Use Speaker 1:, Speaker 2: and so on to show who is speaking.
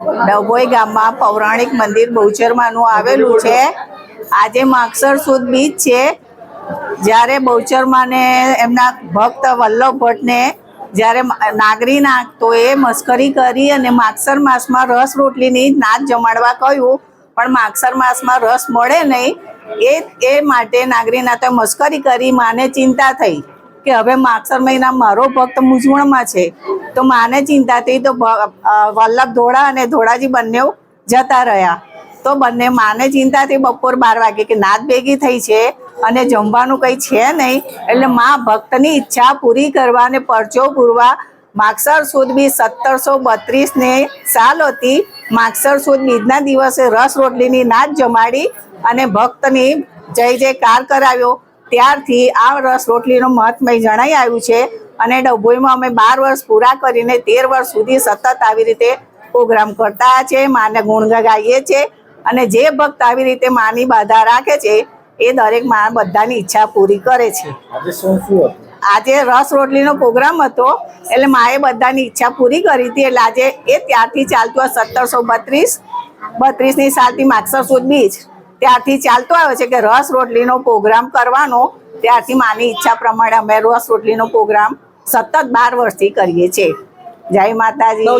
Speaker 1: ડભોઈ ગામમાં પૌરાણિક મંદિર બહુચરમાનું આવેલું છે. આજે માગસર સુદ બીજ છે. જ્યારે બહુચરમાને એમના ભક્ત વલ્લભ ભટ્ટને જ્યારે નાગરી નાખતો એ મસ્કરી કરી અને માગસર માસમાં રસ રોટલીની નાચ જમાડવા કહ્યું. પણ માગસર માસમાં રસ મળે નહીં. એ એ માટે નાગરીનાથે મસ્કરી કરી, માને ચિંતા થઈ. કે હવે માગસર મહિના મારો ભક્ત મૂંઝવણમાં છે, તો માને ચિંતા થઈ તો વલ્લભ ધોળા અને ધોળાજી બંને જતા રહ્યા. તો બંને માને ચિંતાથી બપોર બાર વાગે કે નાદ ભેગી થઈ છે અને જમવાનું કંઈ છે નહીં, એટલે મા ભક્તની ઈચ્છા પૂરી કરવા અને પરચો પૂરવા માગસર સુદ બી સત્તરસો બત્રીસ ને સાલ હતી. માગસર સુદ બીજના દિવસે રસ રોટલીની નાદ જમાડી અને ભક્તની જય જયકાર કરાવ્યો. ત્યારથી આ રસ રોટલીનું મહત્મય જણાઈ આવ્યું છે અને ડભોઈમાં અમે બાર વર્ષ પૂરા કરીને તેર વર્ષ સુધી સતત આવી રીતે પ્રોગ્રામ કરતા છે માને ગુણ ગાઈએ છે અને જે ભક્ત આવી રીતે માની બાધા રાખે છે એ દરેક મા બધાની ઈચ્છા પૂરી કરે છે.
Speaker 2: આજે શું શું
Speaker 1: આજે રસ રોટલીનો પ્રોગ્રામ હતો એટલે માએ બધાની ઈચ્છા પૂરી કરી હતી એટલે આજે એ ત્યારથી ચાલતું સત્તરસો બત્રીસ બત્રીસની સાલથી માગસર સુદ બીજ ત્યારથી ચાલતો આવ્યો છે કે રસ રોટલીનો પ્રોગ્રામ કરવાનો. ત્યારથી માની ઈચ્છા પ્રમાણે અમે રસ રોટલીનો પ્રોગ્રામ સતત બાર વર્ષથી કરીએ છીએ. જય માતાજી.